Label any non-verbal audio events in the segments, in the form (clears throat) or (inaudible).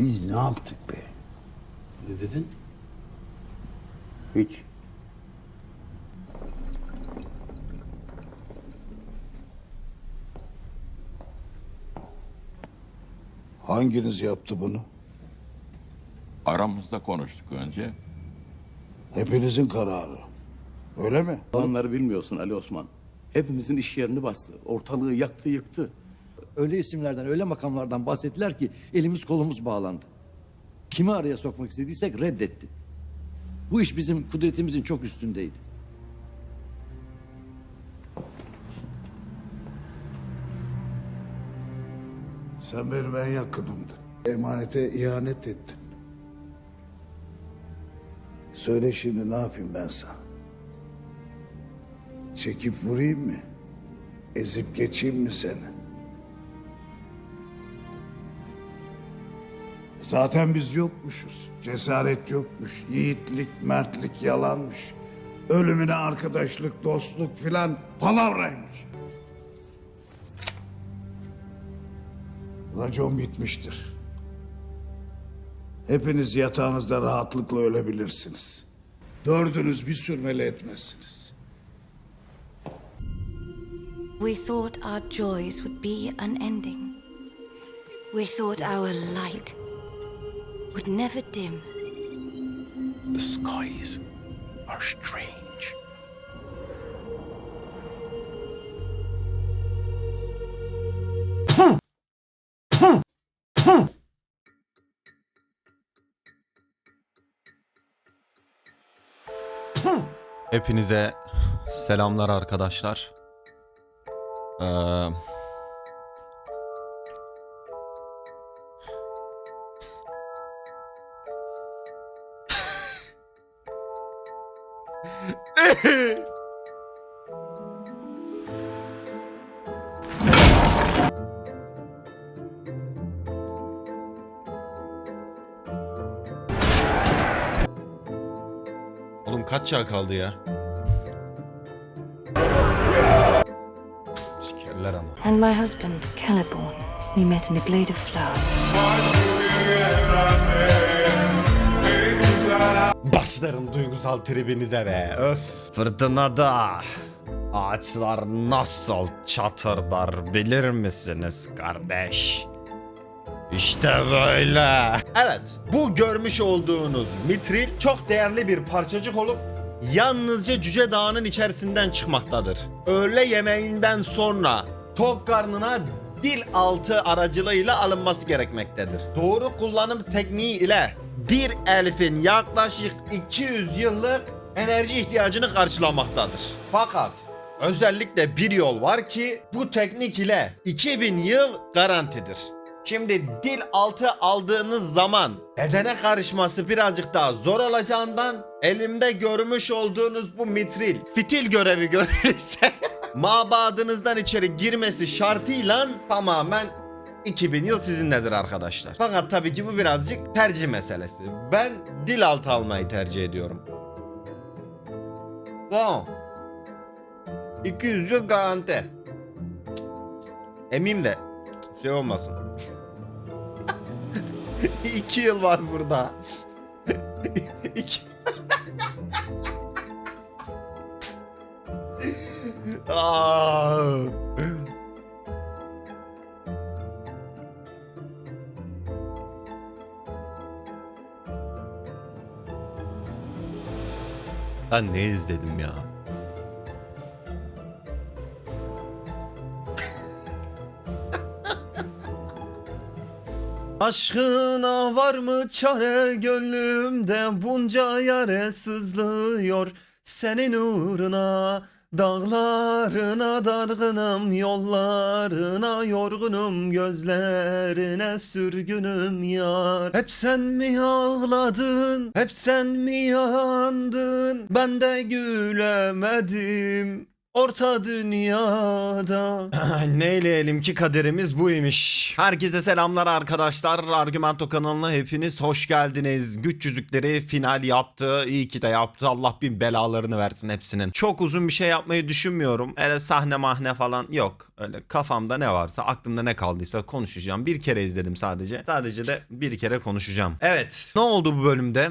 Biz ne yaptık be? Ne dedin? Hiç. Hanginiz yaptı bunu? Aramızda konuştuk önce. Hepinizin kararı. Öyle mi? Onları bilmiyorsun Ali Osman. Hepimizin iş yerini bastı. Ortalığı yaktı yıktı. Öyle isimlerden, öyle makamlardan bahsettiler ki elimiz kolumuz bağlandı. Kimi araya sokmak istediysek reddetti. Bu iş bizim kudretimizin çok üstündeydi. Sen benim en yakınımdın. Emanete ihanet ettin. Söyle şimdi ne yapayım ben sana? Çekip vurayım mı? Ezip geçeyim mi seni? Zaten biz yokmuşuz. Cesaret yokmuş. Yiğitlik, mertlik yalanmış. Ölümüne arkadaşlık, dostluk filan palavraymış. Racon bitmiştir. Hepiniz yatağınızda rahatlıkla ölebilirsiniz. Dördünüz bir sürmeli etmezsiniz. We thought our joys would be unending. We thought our light would never dim. The skies are strange. Hepinize selamlar arkadaşlar. Ee, (laughs) Oğlum kaç yağ kaldı ya? Sikerler ama. And my husband, Celeborn, we met in a glade of flowers. Başlarım duygusal tribinize be. Öf. Fırtınada ağaçlar nasıl çatırdar bilir misiniz kardeş? İşte böyle. Evet, bu görmüş olduğunuz mitril çok değerli bir parçacık olup yalnızca Cüce Dağı'nın içerisinden çıkmaktadır. Öğle yemeğinden sonra tok karnına dil altı aracılığıyla alınması gerekmektedir. Doğru kullanım tekniği ile bir elfin yaklaşık 200 yıllık enerji ihtiyacını karşılamaktadır. Fakat özellikle bir yol var ki bu teknik ile 2000 yıl garantidir. Şimdi dil altı aldığınız zaman bedene karışması birazcık daha zor olacağından elimde görmüş olduğunuz bu mitril fitil görevi (laughs) görürse mabadınızdan içeri girmesi şartıyla tamamen 2000 yıl sizinledir arkadaşlar. Fakat tabii ki bu birazcık tercih meselesi. Ben dil altı almayı tercih ediyorum. Tamam. 200 yıl garanti. Eminim de şey olmasın. (laughs) 2 yıl var burada. (laughs) İki... (laughs) Aa. Ben ne izledim ya? (laughs) Aşkına var mı çare gönlümde bunca yare sızlıyor senin uğruna Dağlarına dargınım yollarına yorgunum gözlerine sürgünüm yar. Hep sen mi ağladın hep sen mi yandın? Ben de gülemedim Orta dünyada (clears throat) Neyleyelim ki kaderimiz buymuş. Herkese selamlar arkadaşlar. Argümento kanalına hepiniz hoş geldiniz. Güç yüzükleri final yaptı. İyi ki de yaptı. Allah bin belalarını versin hepsinin. Çok uzun bir şey yapmayı düşünmüyorum. Öyle sahne mahne falan yok. Öyle kafamda ne varsa aklımda ne kaldıysa konuşacağım. Bir kere izledim sadece. Sadece de bir kere konuşacağım. Evet. Ne oldu bu bölümde?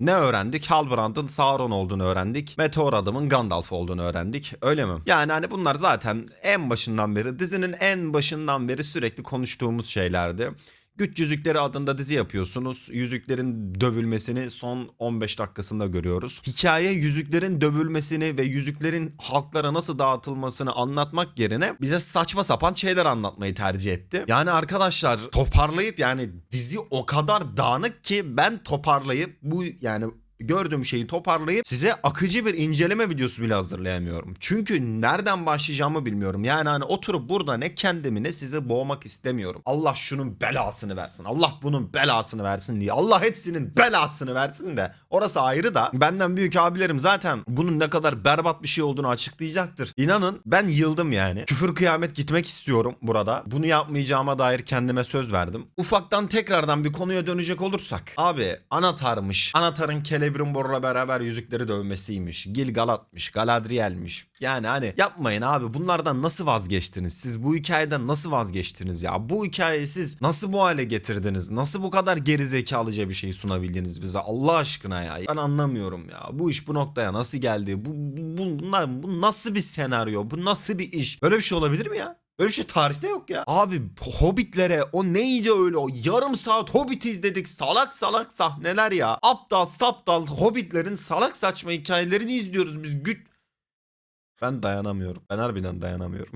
Ne öğrendik? Halbrand'ın Sauron olduğunu öğrendik. Meteor adamın Gandalf olduğunu öğrendik. Öyle mi? Yani hani bunlar zaten en başından beri, dizinin en başından beri sürekli konuştuğumuz şeylerdi. Güç Yüzükleri adında dizi yapıyorsunuz. Yüzüklerin dövülmesini son 15 dakikasında görüyoruz. Hikaye yüzüklerin dövülmesini ve yüzüklerin halklara nasıl dağıtılmasını anlatmak yerine bize saçma sapan şeyler anlatmayı tercih etti. Yani arkadaşlar toparlayıp yani dizi o kadar dağınık ki ben toparlayıp bu yani gördüğüm şeyi toparlayıp size akıcı bir inceleme videosu bile hazırlayamıyorum. Çünkü nereden başlayacağımı bilmiyorum. Yani hani oturup burada ne kendimi ne sizi boğmak istemiyorum. Allah şunun belasını versin. Allah bunun belasını versin diye. Allah hepsinin belasını versin de. Orası ayrı da benden büyük abilerim zaten bunun ne kadar berbat bir şey olduğunu açıklayacaktır. İnanın ben yıldım yani. Küfür kıyamet gitmek istiyorum burada. Bunu yapmayacağıma dair kendime söz verdim. Ufaktan tekrardan bir konuya dönecek olursak. Abi Anatar'mış. Anatar'ın Celebrimbor'la beraber yüzükleri dövmesiymiş. Gilgalad'mış. Galadriel'miş. Yani hani yapmayın abi bunlardan nasıl vazgeçtiniz? Siz bu hikayeden nasıl vazgeçtiniz ya? Bu hikayeyi siz nasıl bu hale getirdiniz? Nasıl bu kadar gerizekalıca bir şey sunabildiniz bize Allah aşkına ya? Ben anlamıyorum ya. Bu iş bu noktaya nasıl geldi? Bu, bu, bunlar, bu nasıl bir senaryo? Bu nasıl bir iş? Böyle bir şey olabilir mi ya? Öyle bir şey tarihte yok ya. Abi Hobbitlere o neydi öyle o yarım saat Hobbit izledik salak salak sahneler ya. Aptal saptal Hobbitlerin salak saçma hikayelerini izliyoruz biz güç. Ben dayanamıyorum. Ben harbiden dayanamıyorum.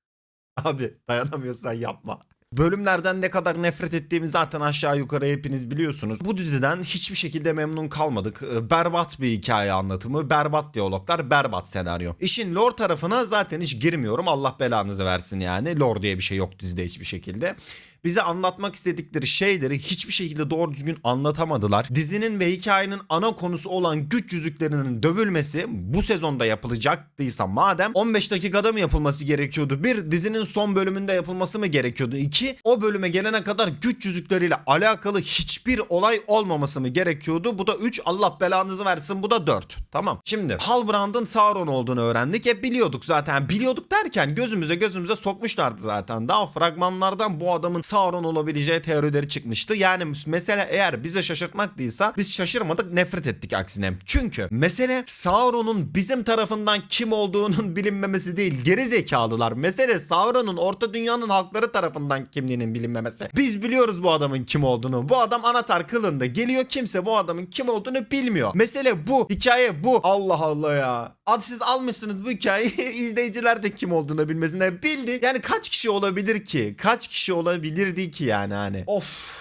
(laughs) Abi dayanamıyorsan yapma. Bölümlerden ne kadar nefret ettiğimi zaten aşağı yukarı hepiniz biliyorsunuz. Bu diziden hiçbir şekilde memnun kalmadık. Ee, Berbat bir hikaye anlatımı, berbat diyaloglar, berbat senaryo. İşin lore tarafına zaten hiç girmiyorum. Allah belanızı versin yani. Lore diye bir şey yok dizide hiçbir şekilde. Bize anlatmak istedikleri şeyleri hiçbir şekilde doğru düzgün anlatamadılar. Dizinin ve hikayenin ana konusu olan güç yüzüklerinin dövülmesi bu sezonda yapılacaktıysa madem 15 dakikada mı yapılması gerekiyordu? Bir dizinin son bölümünde yapılması mı gerekiyordu? İki o bölüme gelene kadar güç yüzükleriyle alakalı hiçbir olay olmaması mı gerekiyordu? Bu da 3 Allah belanızı versin bu da 4. Tamam. Şimdi Halbrand'ın Sauron olduğunu öğrendik. Hep biliyorduk zaten. Biliyorduk derken gözümüze gözümüze sokmuşlardı zaten. Daha fragmanlardan bu adamın Sauron olabileceği teorileri çıkmıştı. Yani mesele eğer bize şaşırtmak değilse biz şaşırmadık nefret ettik aksine. Çünkü mesele Sauron'un bizim tarafından kim olduğunun (laughs) bilinmemesi değil. Geri zekalılar. Mesele Sauron'un orta dünyanın halkları tarafından kimliğinin bilinmemesi. Biz biliyoruz bu adamın kim olduğunu. Bu adam anahtar kılında geliyor kimse bu adamın kim olduğunu bilmiyor. Mesele bu. Hikaye bu. Allah Allah ya. Ad siz almışsınız bu hikayeyi (laughs) izleyiciler de kim olduğunu bilmesine bildi. Yani kaç kişi olabilir ki? Kaç kişi olabilirdi ki yani hani? Of.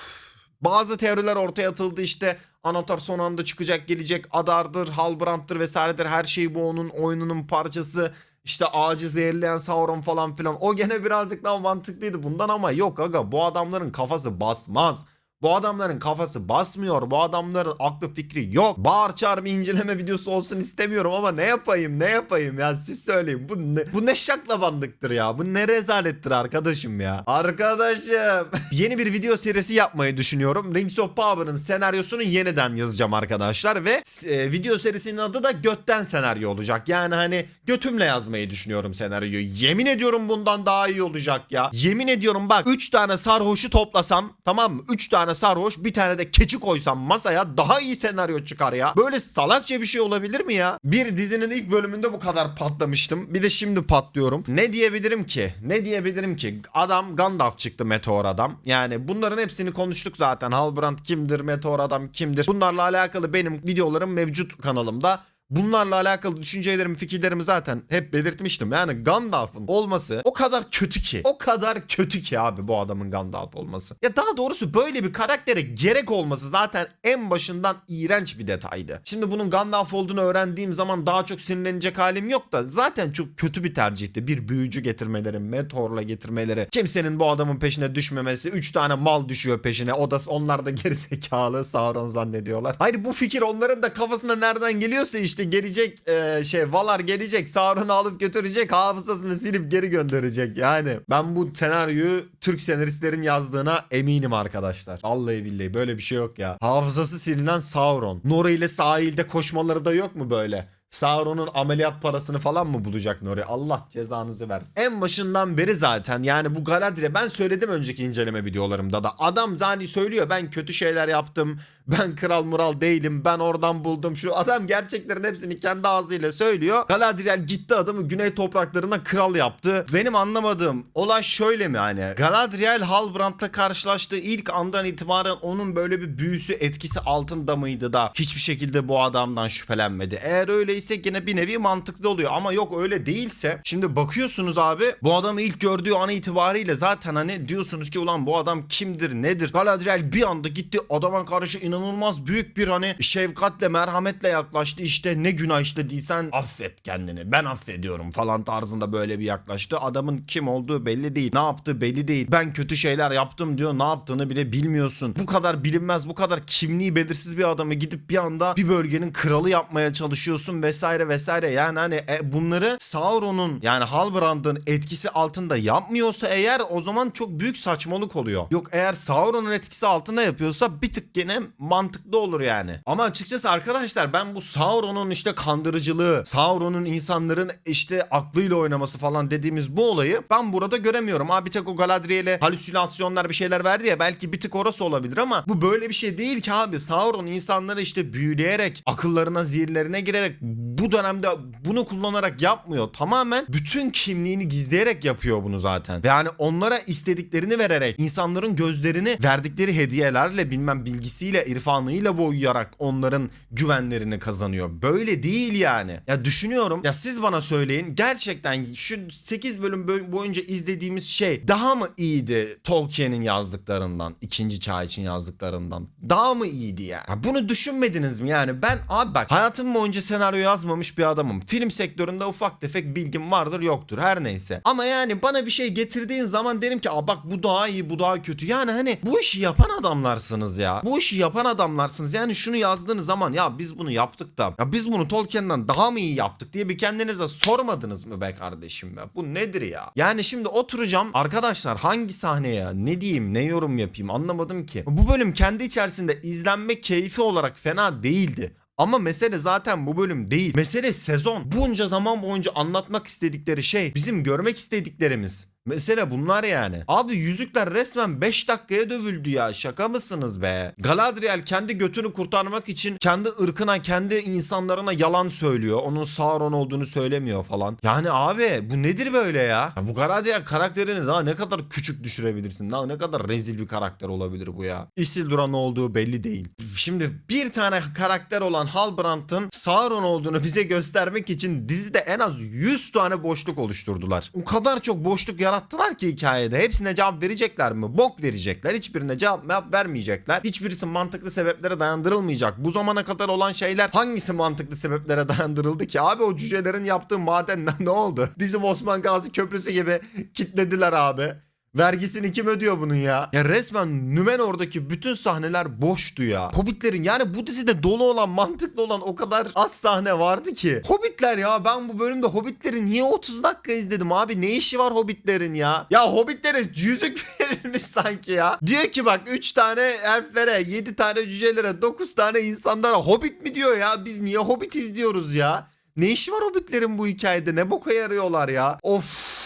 Bazı teoriler ortaya atıldı işte Anahtar son anda çıkacak gelecek Adar'dır, Halbrand'dır vesairedir her şey bu onun oyununun parçası. İşte ağacı zehirleyen Sauron falan filan. O gene birazcık daha mantıklıydı bundan ama yok aga bu adamların kafası basmaz. Bu adamların kafası basmıyor. Bu adamların aklı fikri yok. Bağır çağır bir inceleme videosu olsun istemiyorum ama ne yapayım ne yapayım ya siz söyleyin. Bu ne, bu ne şaklabanlıktır ya. Bu ne rezalettir arkadaşım ya. Arkadaşım. (laughs) Yeni bir video serisi yapmayı düşünüyorum. Rings of Power'ın senaryosunu yeniden yazacağım arkadaşlar ve e, video serisinin adı da Götten senaryo olacak. Yani hani götümle yazmayı düşünüyorum senaryoyu. Yemin ediyorum bundan daha iyi olacak ya. Yemin ediyorum bak 3 tane sarhoşu toplasam tamam mı? 3 tane sarhoş bir tane de keçi koysam masaya daha iyi senaryo çıkar ya. Böyle salakça bir şey olabilir mi ya? Bir dizinin ilk bölümünde bu kadar patlamıştım. Bir de şimdi patlıyorum. Ne diyebilirim ki? Ne diyebilirim ki? Adam Gandalf çıktı meteor adam. Yani bunların hepsini konuştuk zaten. Halbrand kimdir? Meteor adam kimdir? Bunlarla alakalı benim videolarım mevcut kanalımda. Bunlarla alakalı düşüncelerimi, fikirlerimi zaten hep belirtmiştim. Yani Gandalf'ın olması o kadar kötü ki. O kadar kötü ki abi bu adamın Gandalf olması. Ya daha doğrusu böyle bir karaktere gerek olması zaten en başından iğrenç bir detaydı. Şimdi bunun Gandalf olduğunu öğrendiğim zaman daha çok sinirlenecek halim yok da zaten çok kötü bir tercihti. Bir büyücü getirmeleri, meteorla getirmeleri, kimsenin bu adamın peşine düşmemesi, 3 tane mal düşüyor peşine. O da onlar da (laughs) gerizekalı Sauron zannediyorlar. Hayır bu fikir onların da kafasına nereden geliyorsa işte işte gelecek e, şey Valar gelecek Sauron'u alıp götürecek hafızasını silip geri gönderecek. Yani ben bu senaryoyu Türk senaristlerin yazdığına eminim arkadaşlar. Vallahi billahi böyle bir şey yok ya. Hafızası silinen Sauron. Nora ile sahilde koşmaları da yok mu böyle? Sauron'un ameliyat parasını falan mı bulacak Nuri? Allah cezanızı versin. En başından beri zaten yani bu Galadriel ben söyledim önceki inceleme videolarımda da. Adam yani söylüyor ben kötü şeyler yaptım. Ben kral mural değilim. Ben oradan buldum. Şu adam gerçeklerin hepsini kendi ağzıyla söylüyor. Galadriel gitti adamı güney topraklarına kral yaptı. Benim anlamadığım olay şöyle mi hani? Galadriel Halbrand'la karşılaştığı ilk andan itibaren onun böyle bir büyüsü etkisi altında mıydı da hiçbir şekilde bu adamdan şüphelenmedi. Eğer öyleyse gene bir nevi mantıklı oluyor ama yok öyle değilse şimdi bakıyorsunuz abi bu adamı ilk gördüğü an itibariyle zaten hani diyorsunuz ki ulan bu adam kimdir nedir? Galadriel bir anda gitti adama karşı inanılmaz büyük bir hani şefkatle merhametle yaklaştı işte ne günah işlediysen affet kendini ben affediyorum falan tarzında böyle bir yaklaştı. Adamın kim olduğu belli değil ne yaptığı belli değil ben kötü şeyler yaptım diyor ne yaptığını bile bilmiyorsun. Bu kadar bilinmez bu kadar kimliği belirsiz bir adamı gidip bir anda bir bölgenin kralı yapmaya çalışıyorsun vesaire vesaire yani hani e, bunları Sauron'un yani Halbrand'ın etkisi altında yapmıyorsa eğer o zaman çok büyük saçmalık oluyor. Yok eğer Sauron'un etkisi altında yapıyorsa bir tık gene mantıklı olur yani. Ama açıkçası arkadaşlar ben bu Sauron'un işte kandırıcılığı, Sauron'un insanların işte aklıyla oynaması falan dediğimiz bu olayı ben burada göremiyorum. Abi bir tek o Galadriel'e halüsinasyonlar bir şeyler verdi ya belki bir tık orası olabilir ama bu böyle bir şey değil ki abi. Sauron insanları işte büyüleyerek, akıllarına, zihinlerine girerek bu dönemde bunu kullanarak yapmıyor. Tamamen bütün kimliğini gizleyerek yapıyor bunu zaten. Yani onlara istediklerini vererek, insanların gözlerini verdikleri hediyelerle bilmem bilgisiyle, irfanıyla boyayarak onların güvenlerini kazanıyor. Böyle değil yani. Ya düşünüyorum. Ya siz bana söyleyin. Gerçekten şu 8 bölüm boy- boyunca izlediğimiz şey daha mı iyiydi Tolkien'in yazdıklarından? ikinci çağ için yazdıklarından. Daha mı iyiydi yani? Ya bunu düşünmediniz mi yani? Ben abi bak hayatım boyunca senaryo yazmamış bir adamım. Film sektöründe ufak tefek bilgim vardır yoktur her neyse. Ama yani bana bir şey getirdiğin zaman derim ki Aa, bak bu daha iyi bu daha kötü. Yani hani bu işi yapan adamlarsınız ya. Bu işi yapan adamlarsınız. Yani şunu yazdığınız zaman ya biz bunu yaptık da ya biz bunu Tolkien'den daha mı iyi yaptık diye bir kendinize sormadınız mı be kardeşim be? Bu nedir ya? Yani şimdi oturacağım arkadaşlar hangi sahneye ne diyeyim ne yorum yapayım anlamadım ki. Bu bölüm kendi içerisinde izlenme keyfi olarak fena değildi. Ama mesele zaten bu bölüm değil. Mesele sezon. Bunca zaman boyunca anlatmak istedikleri şey bizim görmek istediklerimiz. Mesele bunlar yani. Abi yüzükler resmen 5 dakikaya dövüldü ya. Şaka mısınız be? Galadriel kendi götünü kurtarmak için kendi ırkına, kendi insanlarına yalan söylüyor. Onun Sauron olduğunu söylemiyor falan. Yani abi bu nedir böyle ya? ya bu Galadriel karakterini daha ne kadar küçük düşürebilirsin? Daha ne kadar rezil bir karakter olabilir bu ya? Isildur'a ne olduğu belli değil. Şimdi bir tane karakter olan Halbrand'ın Sauron olduğunu bize göstermek için dizide en az 100 tane boşluk oluşturdular. O kadar çok boşluk yarattılar ki hikayede. Hepsine cevap verecekler mi? Bok verecekler. Hiçbirine cevap vermeyecekler. Hiçbirisi mantıklı sebeplere dayandırılmayacak. Bu zamana kadar olan şeyler hangisi mantıklı sebeplere dayandırıldı ki? Abi o cücelerin yaptığı madenden ne oldu? Bizim Osman Gazi Köprüsü gibi kitlediler abi. Vergisini kim ödüyor bunun ya? Ya resmen Nümenor'daki bütün sahneler boştu ya. Hobbitlerin yani bu dizide dolu olan mantıklı olan o kadar az sahne vardı ki. Hobbitler ya ben bu bölümde Hobbitleri niye 30 dakika izledim abi? Ne işi var Hobbitlerin ya? Ya Hobbitlere yüzük (laughs) verilmiş sanki ya. Diyor ki bak 3 tane elflere, 7 tane cücelere, 9 tane insanlara Hobbit mi diyor ya? Biz niye Hobbit izliyoruz ya? Ne işi var Hobbitlerin bu hikayede? Ne boka yarıyorlar ya? Of.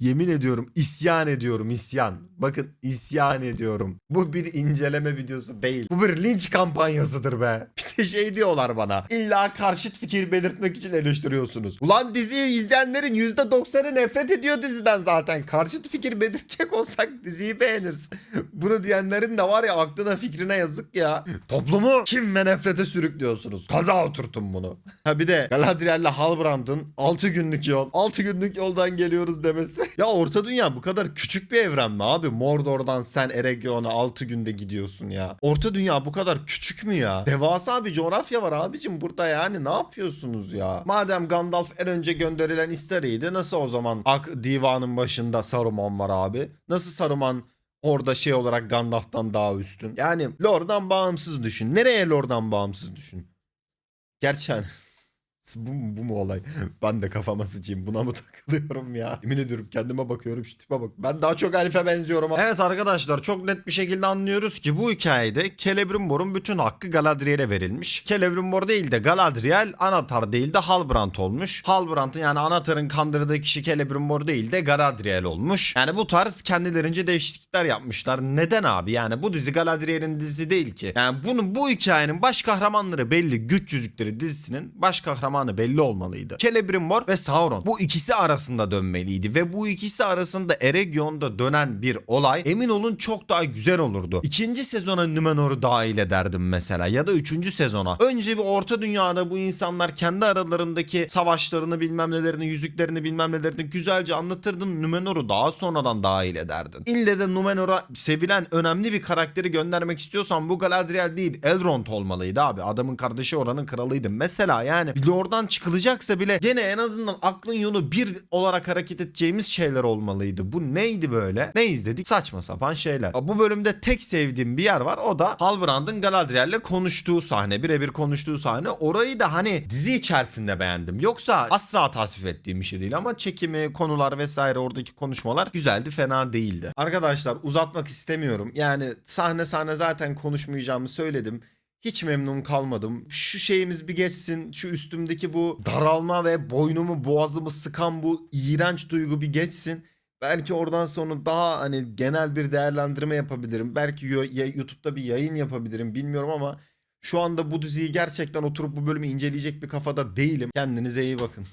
Yemin ediyorum isyan ediyorum isyan. Bakın isyan ediyorum. Bu bir inceleme videosu değil. Bu bir linç kampanyasıdır be. (laughs) Bir de şey diyorlar bana. İlla karşıt fikir belirtmek için eleştiriyorsunuz. Ulan diziyi izleyenlerin %90'ı nefret ediyor diziden zaten. Karşıt fikir belirtecek olsak diziyi beğeniriz. (laughs) Bunu diyenlerin de var ya aklına fikrine yazık ya. Toplumu kim ve nefrete sürüklüyorsunuz. Kaza oturtun bunu. (laughs) Ha bir de Galadriel'le Halbrand'ın 6 günlük yol. 6 günlük yoldan geliyoruz demesi. Ya Orta Dünya bu kadar küçük bir evren mi abi? Mordor'dan sen Eregion'a 6 günde gidiyorsun ya. Orta Dünya bu kadar küçük mü ya? Devasa bir coğrafya var abicim burada yani ne yapıyorsunuz ya? Madem Gandalf en önce gönderilen isteriydi nasıl o zaman Ak divanın başında Saruman var abi? Nasıl Saruman orada şey olarak Gandalf'tan daha üstün? Yani lore'dan bağımsız düşün. Nereye lore'dan bağımsız düşün? Gerçi hani Bu, bu mu olay? (laughs) Ben de kafama sıçayım. Buna mı (laughs) takılıyorum ya? Yemin ediyorum kendime bakıyorum şu tipe bak. Ben daha çok Elif'e benziyorum. Evet arkadaşlar çok net bir şekilde anlıyoruz ki bu hikayede Celebrimbor'un bütün hakkı Galadriel'e verilmiş. Celebrimbor değil de Galadriel anahtar değil de Halbrand olmuş. Halbrand'ın yani anahtarın kandırdığı kişi Celebrimbor değil de Galadriel olmuş. Yani bu tarz kendilerince değişiklikler yapmışlar. Neden abi? Yani bu dizi Galadriel'in dizisi değil ki. Yani bunun bu hikayenin baş kahramanları belli. Güç Yüzükleri dizisinin baş kahramanı belli olmalıydı. Celebrimbor ve Sauron bu ikisi arasında dönmeliydi ve bu ikisi arasında Eregion'da dönen bir olay emin olun çok daha güzel olurdu. İkinci sezona Numenor'u dahil ederdim mesela ya da üçüncü sezona. Önce bir orta dünyada bu insanlar kendi aralarındaki savaşlarını bilmem nelerini yüzüklerini bilmem nelerini güzelce anlatırdın. Numenor'u daha sonradan dahil ederdin. İlle de Numenor'a sevilen önemli bir karakteri göndermek istiyorsan bu Galadriel değil Elrond olmalıydı abi. Adamın kardeşi oranın kralıydı. Mesela yani de oradan çıkılacaksa bile gene en azından aklın yolu bir olarak hareket edeceğimiz şeyler olmalıydı. Bu neydi böyle? Ne izledik? Saçma sapan şeyler. Bu bölümde tek sevdiğim bir yer var. O da Halbrand'ın Galadriel'le konuştuğu sahne. Birebir konuştuğu sahne. Orayı da hani dizi içerisinde beğendim. Yoksa asla tasvip ettiğim bir şey değil ama çekimi, konular vesaire oradaki konuşmalar güzeldi, fena değildi. Arkadaşlar uzatmak istemiyorum. Yani sahne sahne zaten konuşmayacağımı söyledim. Hiç memnun kalmadım. Şu şeyimiz bir geçsin. Şu üstümdeki bu daralma ve boynumu boğazımı sıkan bu iğrenç duygu bir geçsin. Belki oradan sonra daha hani genel bir değerlendirme yapabilirim. Belki YouTube'da bir yayın yapabilirim bilmiyorum ama şu anda bu diziyi gerçekten oturup bu bölümü inceleyecek bir kafada değilim. Kendinize iyi bakın.